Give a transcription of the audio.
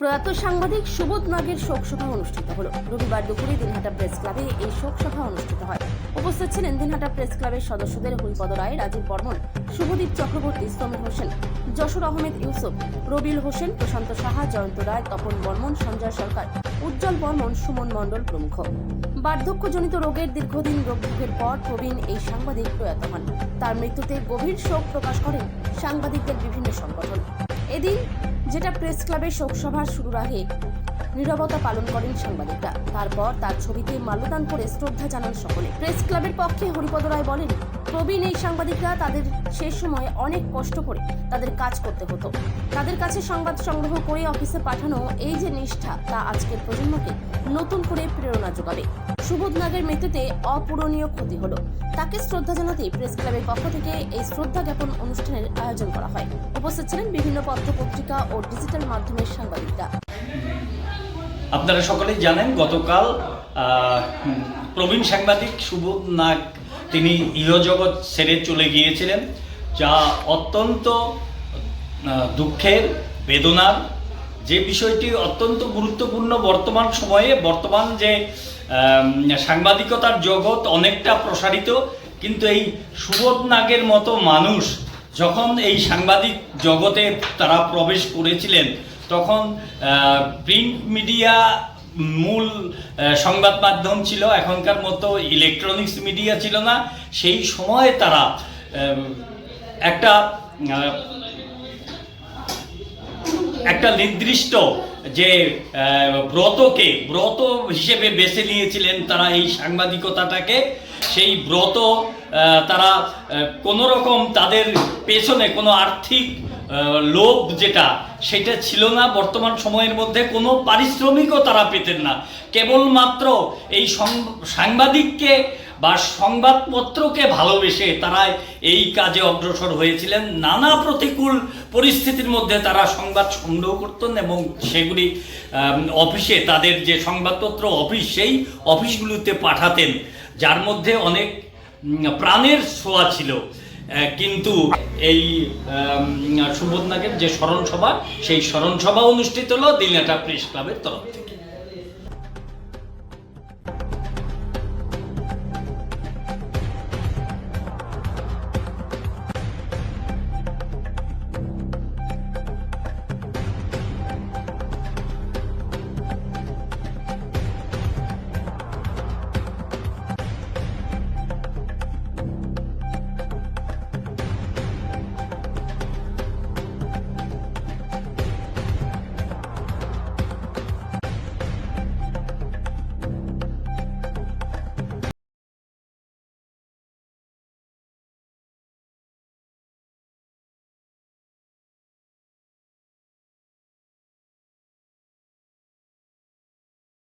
প্রয়াত সাংবাদিক সুবোধ নাগের শোকসভা অনুষ্ঠিত হলো। রবিবার দুপুরে দিনহাটা প্রেস ক্লাবে এই শোকসভা অনুষ্ঠিত হয়। উপস্থিত ছিলেন দিনহাটা প্রেস ক্লাবের সদস্যদের হরিপদ রায়, রাজীব বর্মন, শুভদীপ চক্রবর্তী, সমীর হোসেন, যশোর আহমেদ ইউসুফ রবিউল হোসেন, প্রশান্ত সাহা, জয়ন্ত রায়, তপন বর্মন, সঞ্জয় সরকার, উজ্জ্বল বর্মন, সুমন মণ্ডল প্রমুখ। বার্ধক্যজনিত রোগের দীর্ঘদিন রোগ ভোগের পর প্রবীণ এই সাংবাদিক প্রয়াত হন। তার মৃত্যুতে গভীর শোক প্রকাশ করেন সাংবাদিকদের বিভিন্ন সংগঠন। এদিন যেটা প্রেস ক্লাবের শোকসভা শুরুর আগে নিরবতা পালন করেন সাংবাদিকরা। তারপর তার ছবিতে মাল্যদান করে শ্রদ্ধা জানান সকলে। প্রেস ক্লাবের পক্ষে হরিপদ রায় বলেন প্রবীণ এই সাংবাদিকরা তাদের শেষ সময় অনেক কষ্ট করে তাদের কাজ করতে হতো। তাদের কাছে সংবাদ সংগ্রহ করে অফিসে পাঠানো এই যে নিষ্ঠা, তা আজকের প্রজন্মকে নতুন করে প্রেরণা যোগাবে। সুবোধ নাগের মৃত্যুতে অপূরণীয় ক্ষতি হলো। তাকে শ্রদ্ধা জানাতে প্রেস ক্লাবের পক্ষ থেকে এই শ্রদ্ধা জ্ঞাপন অনুষ্ঠানের আয়োজন করা হয়। উপস্থিত ছিলেন বিভিন্ন পত্র পত্রিকা ও ডিজিটাল মাধ্যমের সাংবাদিকরা। আপনারা সকলেই জানেন গতকাল প্রবীণ সাংবাদিক সুবোধ নাগ তিনি ইহজগৎ ছেড়ে চলে গিয়েছিলেন, যা অত্যন্ত দুঃখের, বেদনার। যে বিষয়টি অত্যন্ত গুরুত্বপূর্ণ বর্তমান সময়ে, বর্তমান যে সাংবাদিকতার জগৎ অনেকটা প্রসারিত, কিন্তু এই সুবোধ নাগের মতো মানুষ যখন এই সাংবাদিক জগতে তারা প্রবেশ করেছিলেন, তখন প্রিন্ট মিডিয়া মূল সংবাদ মাধ্যম ছিল, এখনকার মতো ইলেকট্রনিক্স মিডিয়া ছিল না। সেই সময়ে তারা একটা একটা নির্দিষ্ট যে ব্রতকে, ব্রত হিসেবে বেছে নিয়েছিলেন তারা এই সাংবাদিকতাটাকে। সেই ব্রত তারা কোনো রকম তাদের পেছনে কোনো আর্থিক লোভ যেটা, সেটা ছিল না। বর্তমান সময়ের মধ্যে কোনো পারিশ্রমিকও তারা পেতেন না। কেবলমাত্র এই সাংবাদিককে বা সংবাদপত্রকে ভালোবেসে তারা এই কাজে অগ্রসর হয়েছিলেন। নানা প্রতিকূল পরিস্থিতির মধ্যে তারা সংবাদ সংগ্রহ করতেন এবং সেগুলি অফিসে তাদের যে সংবাদপত্র অফিস, সেই অফিসগুলোতে পাঠাতেন, যার মধ্যে অনেক প্রাণের ছোঁয়া ছিল। কিন্তু এই সুবোধ নাগের যে স্মরণ সভা সেই স্মরণ সভা অনুষ্ঠিত হলো দিনাটা প্রেস ক্লাবের তরফ থেকে।